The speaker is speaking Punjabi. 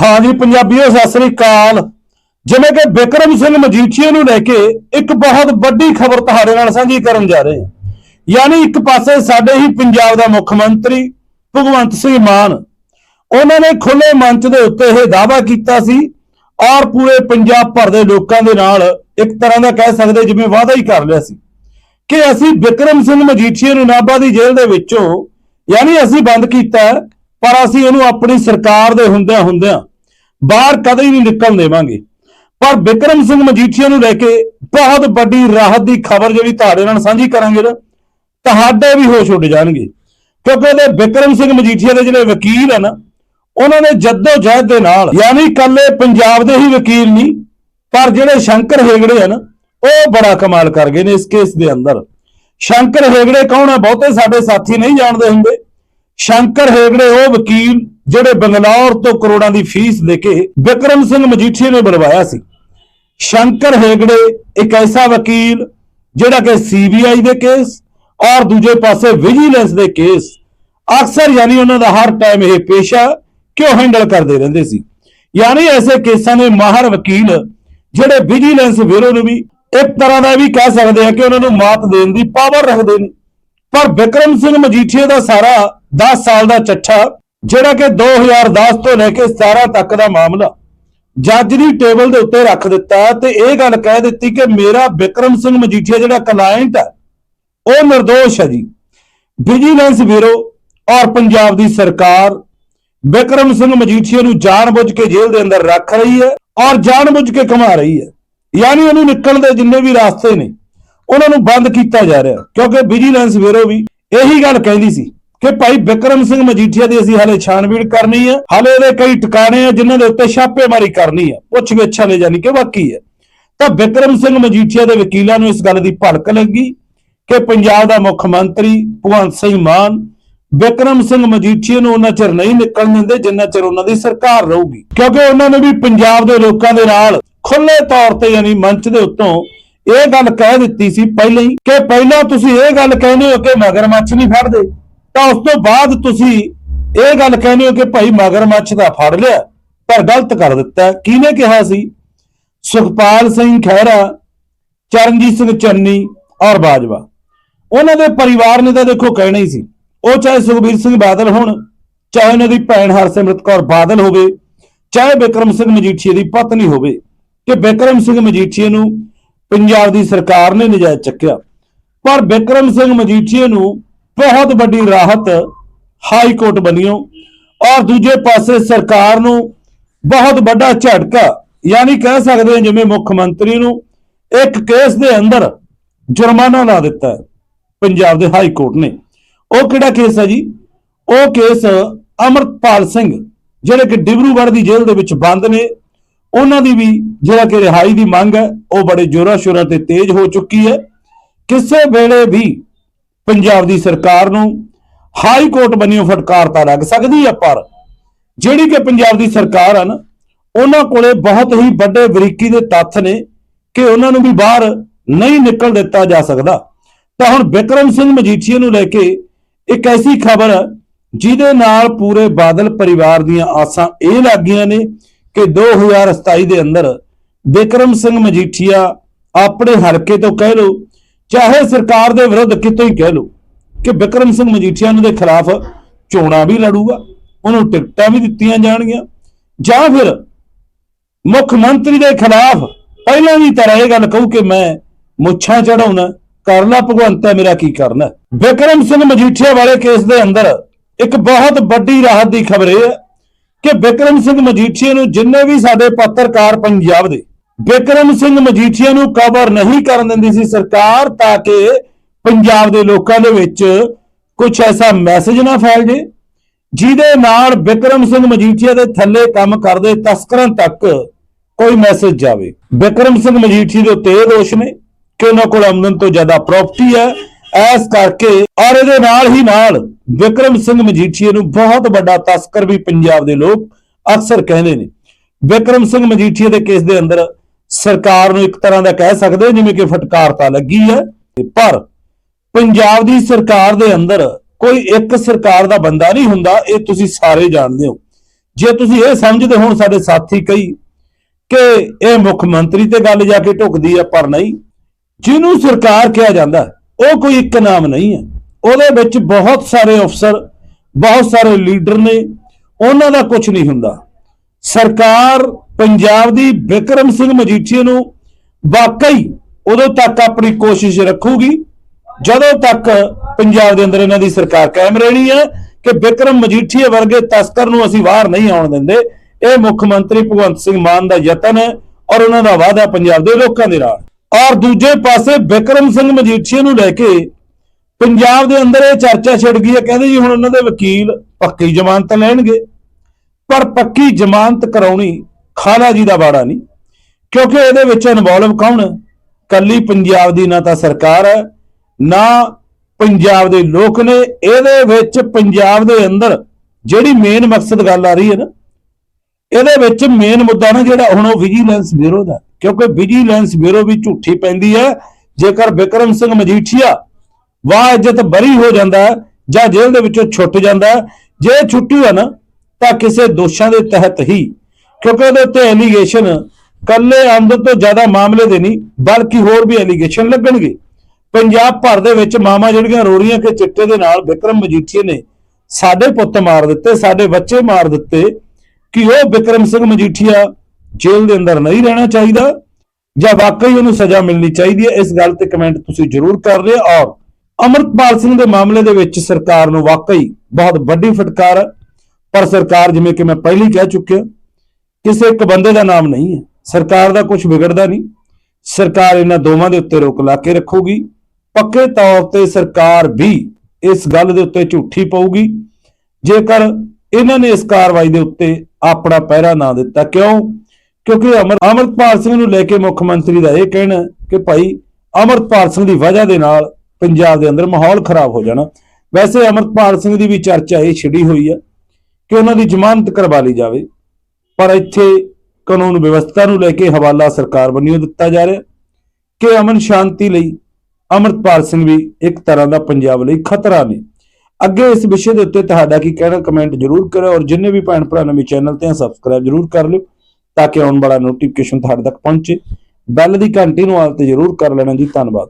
ਹਾਂਜੀ, ਪੰਜਾਬੀਓ, ਸਤਿ ਸ੍ਰੀ ਅਕਾਲ। ਜਿਵੇਂ ਕਿ ਬਿਕਰਮ ਸਿੰਘ ਮਜੀਠੀਆ ਨੂੰ ਲੈ ਕੇ ਇੱਕ ਬਹੁਤ ਵੱਡੀ ਖਬਰ ਤੁਹਾਡੇ ਨਾਲ ਸਾਂਝੀ ਕਰਨ ਜਾ ਰਹੇ ਹਾਂ। ਯਾਨੀ ਇੱਕ ਪਾਸੇ ਸਾਡੇ ਹੀ ਪੰਜਾਬ ਦਾ ਮੁੱਖ ਮੰਤਰੀ ਭਗਵੰਤ ਸਿੰਘ ਮਾਨ, ਉਹਨਾਂ ਨੇ ਖੁੱਲੇ ਮੰਚ ਦੇ ਉੱਤੇ ਇਹ ਦਾਅਵਾ ਕੀਤਾ ਸੀ, ਔਰ ਪੂਰੇ ਪੰਜਾਬ ਭਰ ਦੇ ਲੋਕਾਂ ਦੇ ਨਾਲ ਇੱਕ ਤਰ੍ਹਾਂ ਦਾ ਕਹਿ ਸਕਦੇ ਜਿਵੇਂ ਵਾਅਦਾ ਹੀ ਕਰ ਲਿਆ ਸੀ, ਕਿ ਅਸੀਂ ਬਿਕਰਮ ਸਿੰਘ ਮਜੀਠੀਆ ਨੂੰ ਨਾਭਾ ਦੀ ਜੇਲ੍ਹ ਦੇ ਵਿੱਚੋਂ, ਯਾਨੀ ਅਸੀਂ ਬੰਦ ਕੀਤਾ, ਪਰ ਅਸੀਂ ਉਹਨੂੰ ਆਪਣੀ ਸਰਕਾਰ ਦੇ ਹੁੰਦਿਆਂ ਹੁੰਦਿਆਂ ਬਾਹਰ ਕਦੇ ਨਹੀਂ ਨਿਕਲ ਦੇਵਾਂਗੇ। ਪਰ ਬਿਕਰਮ ਸਿੰਘ ਮਜੀਠੀਆ ਨੂੰ ਲੈ ਕੇ ਬਹੁਤ ਵੱਡੀ ਰਾਹਤ ਦੀ ਖਬਰ ਜਿਹੜੀ ਤੁਹਾਡੇ ਨਾਲ ਸਾਂਝੀ ਕਰਾਂਗੇ ਨਾ, ਤੁਹਾਡੇ ਵੀ ਹੋਸ਼ ਉੱਡ ਜਾਣਗੇ। ਕਿਉਂਕਿ ਉਹਦੇ ਬਿਕਰਮ ਸਿੰਘ ਮਜੀਠੀਆ ਦੇ ਜਿਹੜੇ ਵਕੀਲ ਹਨ ਉਹਨਾਂ ਨੇ ਜੱਦੋ ਜਹਿਦ ਦੇ ਨਾਲ, ਯਾਨੀ ਕੱਲੇ ਪੰਜਾਬ ਦੇ ਹੀ ਵਕੀਲ ਨਹੀਂ, ਪਰ ਜਿਹੜੇ ਸ਼ੰਕਰ ਹੇਗੜੇ ਹਨ ਉਹ ਬੜਾ ਕਮਾਲ ਕਰ ਗਏ ਨੇ ਇਸ ਕੇਸ ਦੇ ਅੰਦਰ। ਸ਼ੰਕਰ ਹੇਗੜੇ ਕੌਣ ਹੈ ਬਹੁਤੇ ਸਾਡੇ ਸਾਥੀ ਨਹੀਂ ਜਾਣਦੇ ਹੁੰਦੇ। ਸ਼ੰਕਰ ਹੇਗੜੇ, ਉਹ ਵਕੀਲ ਜਿਹੜੇ ਬੰਗਲੌਰ ਤੋਂ ਕਰੋੜਾਂ ਦੀ ਫੀਸ ਦੇ ਕੇ ਵਿਕਰਮ ਸਿੰਘ ਮਜੀਠੀਆ ਨੇ ਬੁਲਵਾਇਆ ਸੀ। ਸ਼ੰਕਰ ਹੇਗੜੇ ਇੱਕ ਐਸਾ ਵਕੀਲ ਜਿਹੜਾ ਕਿ ਸੀਬੀਆਈ ਦੇ ਕੇਸ ਔਰ ਦੂਜੇ ਪਾਸੇ ਵਿਜੀਲੈਂਸ ਦੇ ਕੇਸ ਅਕਸਰ ਯਾਨੀ ਉਹਨਾਂ ਦਾ ਹਰ ਟਾਈਮ ਇਹ ਪੇਸ਼ਾ ਕਿਉਂ ਹੈਂਡਲ ਕਰਦੇ ਰਹਿੰਦੇ ਸੀ। ਯਾਨੀ ਐਸੇ ਕੇਸਾਂ ਦੇ ਮਾਹਰ ਵਕੀਲ ਜਿਹੜੇ ਵਿਜੀਲੈਂਸ ਬਿਊਰੋ ਨੂੰ ਵੀ ਇੱਕ ਤਰ੍ਹਾਂ ਦਾ ਵੀ ਕਹਿ ਸਕਦੇ ਆ ਕਿ ਉਹਨਾਂ ਨੂੰ ਮਾਤ ਦੇਣ ਦੀ ਪਾਵਰ ਰੱਖਦੇ ਨੇ। ਪਰ ਵਿਕਰਮ ਸਿੰਘ ਮਜੀਠੀਆ ਦਾ ਸਾਰਾ 10 ਸਾਲ ਦਾ ਚੱਠਾ, ਜਿਹੜਾ ਕਿ 2010 ਤੋਂ ਲੈ ਕੇ 17 ਤੱਕ ਦਾ ਮਾਮਲਾ, ਜੱਜ ਦੀ ਟੇਬਲ ਦੇ ਉੱਤੇ ਰੱਖ ਦਿੱਤਾ ਤੇ ਇਹ ਗੱਲ ਕਹਿ ਦਿੱਤੀ ਕਿ ਮੇਰਾ ਵਿਕਰਮ ਸਿੰਘ ਮਜੀਠੀਆ ਜਿਹੜਾ ਕਲਾਇੰਟ ਹੈ, ਉਹ નિર્ਦੋਸ਼ ਹੈ ਜੀ। ਵਿਜੀਲੈਂਸ ਬਿਊਰੋ ਔਰ ਪੰਜਾਬ ਦੀ ਸਰਕਾਰ ਵਿਕਰਮ ਸਿੰਘ ਮਜੀਠੀਆ ਨੂੰ ਜਾਣਬੁੱਝ ਕੇ ਜੇਲ੍ਹ ਦੇ ਅੰਦਰ ਰੱਖ ਰਹੀ ਹੈ ਔਰ ਜਾਣਬੁੱਝ ਕੇ ਕਮਾ ਰਹੀ ਹੈ। ਯਾਨੀ ਉਹਨੂੰ ਨਿਕਲਣ ਦੇ ਜਿੰਨੇ ਵੀ ਰਸਤੇ ਨੇ, ਉਹਨਾਂ ਨੂੰ ਬੰਦ ਕੀਤਾ ਜਾ ਰਿਹਾ ਕਿਉਂਕਿ ਵਿਜੀਲੈਂਸ ਬਿਊਰੋ ਵੀ ਇਹੀ ਗੱਲ ਕਹਿੰਦੀ ਸੀ ਕਿ ਭਾਈ ਵਿਕਰਮ ਸਿੰਘ ਮਜੀਠੀਆ ਦੀ ਅਸੀਂ ਹਾਲੇ ਛਾਣਬੀਣ ਕਰਨੀ ਹੈ ਹਾਲੇ ਇਹਦੇ ਕਈ ਟਿਕਾਣੇ ਆ ਜਿਨ੍ਹਾਂ ਦੇ ਉੱਤੇ ਛਾਪੇਮਾਰੀ ਕਰਨੀ ਹੈ ਪੁੱਛ ਗਿੱਛ ਵਾਲੇ ਜਾਨੀ ਕਿ ਵਾਕੀ ਹੈ ਤਾਂ ਵਿਕਰਮ ਸਿੰਘ ਮਜੀਠੀਆ ਦੇ ਵਕੀਲਾਂ ਨੂੰ ਇਸ ਗੱਲ ਦੀ ਭੜਕ ਲੱਗੀ ਕਿ ਪੰਜਾਬ ਦਾ ਮੁੱਖ ਮੰਤਰੀ ਭਗਵੰਤ ਸਿੰਘ ਮਾਨ ਵਿਕਰਮ ਸਿੰਘ ਮਜੀਠੀਆ ਨੂੰ ਉਹਨਾਂ ਚਿਰ ਨਹੀਂ ਨਿਕਲਣ ਦਿੰਦੇ, ਜਿੰਨਾ ਚਿਰ ਉਹਨਾਂ ਦੀ ਸਰਕਾਰ ਰਹੂਗੀ। ਕਿਉਂਕਿ ਉਹਨਾਂ ਨੇ ਵੀ ਪੰਜਾਬ ਦੇ ਲੋਕਾਂ ਦੇ ਨਾਲ ਖੁੱਲੇ ਤੌਰ ਤੇ ਯਾਨੀ ਮੰਚ ਦੇ ਉੱਤੋਂ ਇਹ ਗੱਲ ਕਹਿ ਦਿੱਤੀ ਸੀ ਪਹਿਲਾਂ ਹੀ ਕਿ ਪਹਿਲਾਂ ਤੁਸੀਂ ਇਹ ਗੱਲ ਕਹਿੰਦੇ ਹੋ ਕਿ ਮਗਰਮੱਛ ਨਹੀਂ ਫੜਦੇ। ਤਾਂ ਉਸ ਤੋਂ ਬਾਅਦ ਤੁਸੀਂ ਇਹ ਗੱਲ ਕਹਿੰਦੇ ਹੋ ਕਿ ਭਾਈ ਮਗਰਮੱਛ ਦਾ ਫੜ ਲਿਆ, ਪਰ ਗਲਤ ਕਰ ਦਿੱਤਾ। ਕਿਹਨੇ ਕਿਹਾ ਸੀ? ਸੁਖਪਾਲ ਸਿੰਘ ਖਹਿਰਾ, ਚਰਨਜੀਤ ਸਿੰਘ ਚੰਨੀ ਔਰ ਬਾਜਵਾ। ਉਹਨਾਂ ਦੇ ਪਰਿਵਾਰ ਨੇ ਤਾਂ ਦੇਖੋ ਕਹਿਣਾ ਹੀ ਸੀ। ਉਹ ਚਾਹੇ ਸੁਖਬੀਰ ਸਿੰਘ ਬਾਦਲ ਹੋਣ, ਚਾਹੇ ਉਹਨਾਂ ਦੀ ਭੈਣ ਹਰਸਿਮਰਤ ਕੌਰ ਬਾਦਲ ਹੋਵੇ, ਚਾਹੇ ਬਿਕਰਮ ਸਿੰਘ ਮਜੀਠੀਏ ਦੀ ਪਤਨੀ ਹੋਵੇ, ਕਿ ਬਿਕਰਮ ਸਿੰਘ ਮਜੀਠੀਏ ਨੂੰ ਪੰਜਾਬ ਦੀ ਸਰਕਾਰ ਨੇ ਨਜਾਇਜ਼ ਚੱਕਿਆ। ਪਰ ਬਿਕਰਮ ਸਿੰਘ ਮਜੀਠੀਏ ਨੂੰ ਬਹੁਤ ਵੱਡੀ ਰਾਹਤ ਹਾਈ ਕੋਰਟ ਬਣੀਓ ਔਰ ਦੂਜੇ ਪਾਸੇ ਸਰਕਾਰ ਨੂੰ ਬਹੁਤ ਵੱਡਾ ਝਟਕਾ, ਯਾਨੀ ਕਹਿ ਸਕਦੇ ਹਾਂ ਜਿਵੇਂ ਮੁੱਖ ਮੰਤਰੀ ਨੂੰ ਇੱਕ ਕੇਸ ਦੇ ਅੰਦਰ ਜੁਰਮਾਨਾ ਲਾ ਦਿੱਤਾ ਹੈ ਪੰਜਾਬ ਦੇ ਹਾਈ ਕੋਰਟ ਨੇ। ਉਹ ਕਿਹੜਾ ਕੇਸ ਹੈ ਜੀ? ਉਹ ਕੇਸ ਅਮਰਪਾਲ ਸਿੰਘ, ਜਿਹੜੇ ਕਿ ਡਿਬਰੂਗੜ੍ਹ ਦੀ ਜੇਲ੍ਹ ਦੇ ਵਿੱਚ ਬੰਦ ਨੇ, ਉਹਨਾਂ ਦੀ ਵੀ ਜਿਹੜਾ ਕਿ ਰਿਹਾਈ ਦੀ ਮੰਗ ਹੈ, ਉਹ ਬੜੇ ਜ਼ੋਰਾਂ ਸ਼ੋਰਾਂ ਤੇ ਤੇਜ਼ ਹੋ ਚੁੱਕੀ ਹੈ। ਕਿਸੇ ਵੇਲੇ ਵੀ ਪੰਜਾਬ ਦੀ ਸਰਕਾਰ ਨੂੰ ਹਾਈ ਕੋਰਟ ਬਣੀਓ ਫਟਕਾਰ ਤਾਂ ਲੱਗ ਸਕਦੀ ਹੈ ਪਰ ਜਿਹੜੀ ਕਿ ਪੰਜਾਬ ਦੀ ਸਰਕਾਰ ਹਨ ਉਹਨਾਂ ਕੋਲੇ ਬਹੁਤ ਹੀ ਵੱਡੇ ਬਰੀਕੀ ਦੇ ਤੱਥ ਨੇ ਕਿ ਉਹਨਾਂ ਨੂੰ ਵੀ ਬਾਹਰ ਨਹੀਂ ਨਿਕਲ ਦਿੱਤਾ ਜਾ ਸਕਦਾ। ਤਾਂ ਹੁਣ ਵਿਕਰਮ ਸਿੰਘ ਮਜੀਠੀਆ ਨੂੰ ਲੈ ਕੇ ਇੱਕ ਐਸੀ ਖਬਰ ਜਿਹਦੇ ਨਾਲ ਪੂਰੇ ਬਾਦਲ ਪਰਿਵਾਰ ਦੀਆਂ ਆਸਾਂ ਇਹ ਲੱਗੀਆਂ ਨੇ ਕਿ 2027 ਦੇ ਅੰਦਰ ਵਿਕਰਮ ਸਿੰਘ ਮਜੀਠੀਆ ਆਪਣੇ ਹਲਕੇ ਤੋਂ ਕਹਿ ਲਓ ਚਾਹੇ ਸਰਕਾਰ ਦੇ ਵਿਰੁੱਧ ਕਿਤੋਂ ਹੀ ਕਹਿ ਲਓ ਕਿ ਬਿਕਰਮ ਸਿੰਘ ਮਜੀਠੀਆ ਨੂੰ ਦੇ ਖਿਲਾਫ ਚੋਣਾਂ ਵੀ ਲੜੂਗਾ, ਉਹਨੂੰ ਟਿਕਟਾਂ ਵੀ ਦਿੱਤੀਆਂ ਜਾਣਗੀਆਂ, ਜਾਂ ਫਿਰ ਮੁੱਖ ਮੰਤਰੀ ਦੇ ਖਿਲਾਫ ਪਹਿਲਾਂ ਦੀ ਤਰ੍ਹਾਂ ਇਹ ਗੱਲ ਕਹੂ ਕਿ ਮੈਂ ਮੁੱਛਾਂ ਚੜਾਉਣਾ ਕਰਨਾ ਭਗਵੰਤ ਹੈ ਮੇਰਾ ਕੀ ਕਰਨਾ? ਬਿਕਰਮ ਸਿੰਘ ਮਜੀਠੀਆ ਵਾਲੇ ਕੇਸ ਦੇ ਅੰਦਰ ਇੱਕ ਬਹੁਤ ਵੱਡੀ ਰਾਹਤ ਦੀ ਖਬਰ ਇਹ ਹੈ ਕਿ ਬਿਕਰਮ ਸਿੰਘ ਮਜੀਠੀਆ ਨੂੰ ਜਿੰਨੇ ਵੀ ਸਾਡੇ ਪੱਤਰਕਾਰ ਪੰਜਾਬ ਦੇ ਬਿਕਰਮ ਸਿੰਘ ਮਜੀਠੀਆ ਨੂੰ ਕਵਰ ਨਹੀਂ ਕਰਨ ਦਿੰਦੀ ਸੀ ਸਰਕਾਰ ਤਾਂ ਕਿ ਪੰਜਾਬ ਦੇ ਲੋਕਾਂ ਦੇ ਵਿੱਚ ਕੁਝ ਐਸਾ ਮੈਸੇਜ ਨਾ ਫੈਲ ਜੇ। ਜਿਹਦੇ ਨਾਲ ਬਿਕਰਮ ਸਿੰਘ ਮਜੀਠੀਆ ਦੇ ਥੱਲੇ ਕੰਮ ਕਰਦੇ ਤਸਕਰਾਂ ਤੱਕ ਕੋਈ ਮੈਸੇਜ ਜਾਵੇ। ਬਿਕਰਮ ਸਿੰਘ ਮਜੀਠੀ ਦੇ ਉੱਤੇ ਇਹ ਦੋਸ਼ ਨੇ ਕਿ ਉਹਨਾਂ ਕੋਲ ਆਮਦਨ ਤੋਂ ਜ਼ਿਆਦਾ ਪ੍ਰਾਪਰਟੀ ਹੈ। ਐਸ ਕਰਕੇ ਔਰ ਇਹਦੇ ਨਾਲ ਹੀ ਨਾਲ ਵਿਕਰਮ ਸਿੰਘ ਮਜੀਠੀਏ ਨੂੰ ਬਹੁਤ ਵੱਡਾ ਤਸਕਰ ਵੀ ਪੰਜਾਬ ਦੇ ਲੋਕ ਅਕਸਰ ਕਹਿੰਦੇ ਨੇ। ਵਿਕਰਮ ਸਿੰਘ ਮਜੀਠੀਏ ਦੇ ਕੇਸ ਦੇ ਅੰਦਰ ਸਰਕਾਰ ਨੂੰ ਇੱਕ ਤਰ੍ਹਾਂ ਦਾ ਕਹਿ ਸਕਦੇ ਹਾਂ, ਜਿਵੇਂ ਕਿ ਫਟਕਾਰਤਾ ਲੱਗੀ ਹੈ। ਪਰ ਪੰਜਾਬ ਦੀ ਸਰਕਾਰ ਦੇ ਅੰਦਰ ਕੋਈ ਇੱਕ ਸਰਕਾਰ ਦਾ ਬੰਦਾ ਨਹੀਂ ਹੁੰਦਾ, ਇਹ ਤੁਸੀਂ ਸਾਰੇ ਜਾਣਦੇ ਹੋ। ਜੇ ਤੁਸੀਂ ਇਹ ਸਮਝਦੇ ਹੋ ਸਾਡੇ ਸਾਥੀ ਕਈ ਕਿ ਇਹ ਮੁੱਖ ਮੰਤਰੀ ਤੇ ਗੱਲ ਜਾ ਕੇ ਢੁਕਦੀ ਹੈ ਪਰ ਨਹੀਂ। ਜਿਹਨੂੰ ਸਰਕਾਰ ਕਿਹਾ ਜਾਂਦਾ, ਉਹ ਕੋਈ ਇੱਕ ਨਾਮ ਨਹੀਂ ਹੈ। ਉਹਦੇ ਵਿੱਚ ਬਹੁਤ ਸਾਰੇ ਅਫਸਰ, ਬਹੁਤ ਸਾਰੇ ਲੀਡਰ ਨੇ, ਉਹਨਾਂ ਦਾ ਕੁਝ ਨਹੀਂ ਹੁੰਦਾ। ਸਰਕਾਰ ਪੰਜਾਬ ਦੀ ਵਿਕਰਮ ਸਿੰਘ ਮਜੀਠੀਆ ਨੂੰ ਵਾਕਈ ਉਦੋਂ ਤੱਕ ਆਪਣੀ ਕੋਸ਼ਿਸ਼ ਰੱਖੂਗੀ, ਜਦੋਂ ਤੱਕ ਪੰਜਾਬ ਦੇ ਅੰਦਰ ਇਹਨਾਂ ਦੀ ਸਰਕਾਰ ਕਾਇਮ ਰਹਿਣੀ ਹੈ ਕਿ ਵਿਕਰਮ ਮਜੀਠੀਆ ਵਰਗੇ ਤਸਕਰ ਨੂੰ ਅਸੀਂ ਬਾਹਰ ਨਹੀਂ ਆਉਣ ਦਿੰਦੇ। ਇਹ ਮੁੱਖ ਮੰਤਰੀ ਭਗਵੰਤ ਸਿੰਘ ਮਾਨ ਦਾ ਯਤਨ ਹੈ ਔਰ ਉਹਨਾਂ ਦਾ ਵਾਅਦਾ ਪੰਜਾਬ ਦੇ ਲੋਕਾਂ ਦੇ ਨਾਲ। ਔਰ ਦੂਜੇ ਪਾਸੇ ਵਿਕਰਮ ਸਿੰਘ ਮਜੀਠੀਆ ਨੂੰ ਲੈ ਕੇ ਪੰਜਾਬ ਦੇ ਅੰਦਰ ਇਹ ਚਰਚਾ ਛਿੜ ਗਈ ਹੈ, ਕਹਿੰਦੇ ਜੀ ਹੁਣ ਉਹਨਾਂ ਦੇ ਵਕੀਲ ਪੱਕੀ ਜ਼ਮਾਨਤ ਲੈਣਗੇ। ਪਰ ਪੱਕੀ ਜ਼ਮਾਨਤ ਕਰਾਉਣੀ ਖਾਲਾ ਜੀ ਦਾ ਬਾੜਾ ਨਹੀਂ। ਕਿਉਂਕਿ ਇਹਦੇ ਵਿੱਚ ਇਨਵੋਲਵ ਕੌਣ? ਹੈ? ਕੱਲੀ ਪੰਜਾਬ ਦੀ ਨਾ ਤਾਂ ਸਰਕਾਰ ਹੈ, ਨਾ ਪੰਜਾਬ ਦੇ ਲੋਕ ਨੇ। ਇਹਦੇ ਵਿੱਚ ਪੰਜਾਬ ਦੇ ਅੰਦਰ ਜਿਹੜੀ ਮੇਨ ਮਕਸਦ ਗੱਲ ਆ ਰਹੀ ਹੈ ਨਾ, ਇਹਦੇ ਵਿੱਚ ਮੇਨ ਮੁੱਦਾ ਨਾ ਜਿਹੜਾ ਹੁਣ ਉਹ ਵਿਜੀਲੈਂਸ ਬਿਊਰੋ ਦਾ। ਕਿਉਂਕਿ ਵਿਜੀਲੈਂਸ ਬਿਊਰੋ ਵੀ ਝੂਠੀ ਪੈਂਦੀ ਹੈ। ਜੇਕਰ ਵਿਕਰਮ ਸਿੰਘ ਮਜੀਠੀਆ ਵਾਹ ਇੱਜ਼ਤ ਬਰੀ ਹੋ ਜਾਂਦਾ ਜਾਂ ਜੇਲ੍ਹ ਦੇ ਵਿੱਚੋਂ ਛੁੱਟ ਜਾਂਦਾ ਜੇ ਛੁੱਟੀ ਹੈ ਨਾ, ਤਾਂ ਕਿਸੇ ਦੋਸ਼ਾਂ ਦੇ ਤਹਿਤ ਹੀ ਕਿਉਂਕਿ ਉਹਦੇ ਉੱਤੇ ਐਲੀਗੇਸ਼ਨ ਕੱਲੇ ਆਮਦਨ ਤੋਂ ਜ਼ਿਆਦਾ ਮਾਮਲੇ ਦੇ ਨਹੀਂ, ਬਲਕਿ ਹੋਰ ਵੀ ਐਲੀਗੇਸ਼ਨ ਲੱਗਣਗੇ। ਪੰਜਾਬ ਭਰ ਦੇ ਵਿੱਚ ਮਾਮਾ ਜਿਹੜੀਆਂ ਰੋ ਰਹੀਆਂ ਕਿ ਚਿੱਟੇ ਦੇ ਨਾਲ ਵਿਕਰਮ ਮਜੀਠੀਆ ਨੇ ਸਾਡੇ ਪੁੱਤ ਮਾਰ ਦਿੱਤੇ, ਸਾਡੇ ਬੱਚੇ ਮਾਰ ਦਿੱਤੇ, ਕਿ ਉਹ ਵਿਕਰਮ ਸਿੰਘ ਮਜੀਠੀਆ ਜੇਲ੍ਹ ਦੇ ਅੰਦਰ ਨਹੀਂ ਰਹਿਣਾ ਚਾਹੀਦਾ, ਜਾਂ ਵਾਕਈ ਉਹਨੂੰ ਸਜ਼ਾ ਮਿਲਣੀ ਚਾਹੀਦੀ ਹੈ, ਇਸ ਗੱਲ ਤੇ ਕਮੈਂਟ ਤੁਸੀਂ ਜ਼ਰੂਰ ਕਰ ਲਿਓ। ਔਰ ਅਮਰਪਾਲ ਸਿੰਘ ਦੇ ਮਾਮਲੇ ਦੇ ਵਿੱਚ ਸਰਕਾਰ ਨੂੰ ਵਾਕਈ ਬਹੁਤ ਵੱਡੀ ਫਟਕਾਰ ਹੈ, ਪਰ ਸਰਕਾਰ ਜਿਵੇਂ ਕਿ ਮੈਂ ਪਹਿਲੀ ਕਹਿ ਚੁੱਕਿਆ ਕਿਸੇ ਇੱਕ ਬੰਦੇ ਦਾ ਨਾਮ ਨਹੀਂ ਹੈ। ਸਰਕਾਰ ਦਾ ਕੁਝ ਵਿਗੜਦਾ ਨਹੀਂ। ਸਰਕਾਰ ਇਹਨਾਂ ਦੋਵਾਂ ਦੇ ਉੱਤੇ ਰੋਕ ਲਾ ਕੇ ਰੱਖੂਗੀ। ਪੱਕੇ ਤੌਰ ਤੇ ਸਰਕਾਰ ਵੀ ਇਸ ਗੱਲ ਦੇ ਉੱਤੇ ਝੂਠੀ ਪਊਗੀ। ਜੇਕਰ ਇਹਨਾਂ ਨੇ ਇਸ ਕਾਰਵਾਈ ਦੇ ਉੱਤੇ ਆਪਣਾ ਪਹਿਰਾ ਨਾ ਦਿੱਤਾ, ਕਿਉਂ? ਕਿਉਂਕਿ ਅਮਰ ਅਮਰਪਾਲ ਸਿੰਘ ਨੂੰ ਲੈ ਕੇ ਮੁੱਖ ਮੰਤਰੀ ਦਾ ਇਹ ਕਹਿਣਾ ਕਿ ਭਾਈ ਅਮਰਪਾਲ ਸਿੰਘ ਦੀ ਵਜ੍ਹਾ ਦੇ ਨਾਲ ਪੰਜਾਬ ਦੇ ਅੰਦਰ ਮਾਹੌਲ ਖਰਾਬ ਹੋ ਜਾਣਾ। ਵੈਸੇ ਅਮਰਪਾਲ ਸਿੰਘ ਦੀ ਵੀ ਚਰਚਾ ਇਹ ਛਿੜੀ ਹੋਈ ਹੈ ਕਿ ਉਹਨਾਂ ਦੀ ਜ਼ਮਾਨਤ ਕਰਵਾ ਲਈ ਜਾਵੇ। ਪਰ ਇੱਥੇ ਕਾਨੂੰਨ ਵਿਵਸਥਾ ਨੂੰ ਲੈ ਕੇ ਹਵਾਲਾ ਸਰਕਾਰ ਵੱਲੋਂ ਦਿੱਤਾ ਜਾ ਰਿਹਾ ਕਿ ਅਮਨ ਸ਼ਾਂਤੀ ਲਈ ਅਮਰਪਾਲ ਸਿੰਘ ਵੀ ਇੱਕ ਤਰ੍ਹਾਂ ਦਾ ਪੰਜਾਬ ਲਈ ਖਤਰਾ ਨੇ। ਅੱਗੇ ਇਸ ਵਿਸ਼ੇ ਦੇ ਉੱਤੇ ਤੁਹਾਡਾ ਕੀ ਕਹਿਣਾ ਕਮੈਂਟ ਜ਼ਰੂਰ ਕਰੋ ਔਰ ਜਿੰਨੇ ਵੀ ਭੈਣ ਭਰਾ ਨਵੇਂ ਚੈਨਲ ਤੇ ਆ ਸਬਸਕ੍ਰਾਈਬ ਜ਼ਰੂਰ ਕਰ ਲਿਓ ਤਾਂ ਕਿ ਆਉਣ ਵਾਲਾ ਨੋਟੀਫਿਕੇਸ਼ਨ ਤੁਹਾਡੇ ਤੱਕ ਪਹੁੰਚੇ। ਬੈਲ ਦੀ ਘੰਟੀ ਨੂੰ ਆਲ ਤੇ ਜ਼ਰੂਰ ਕਰ ਲੈਣਾ ਜੀ, ਧੰਨਵਾਦ।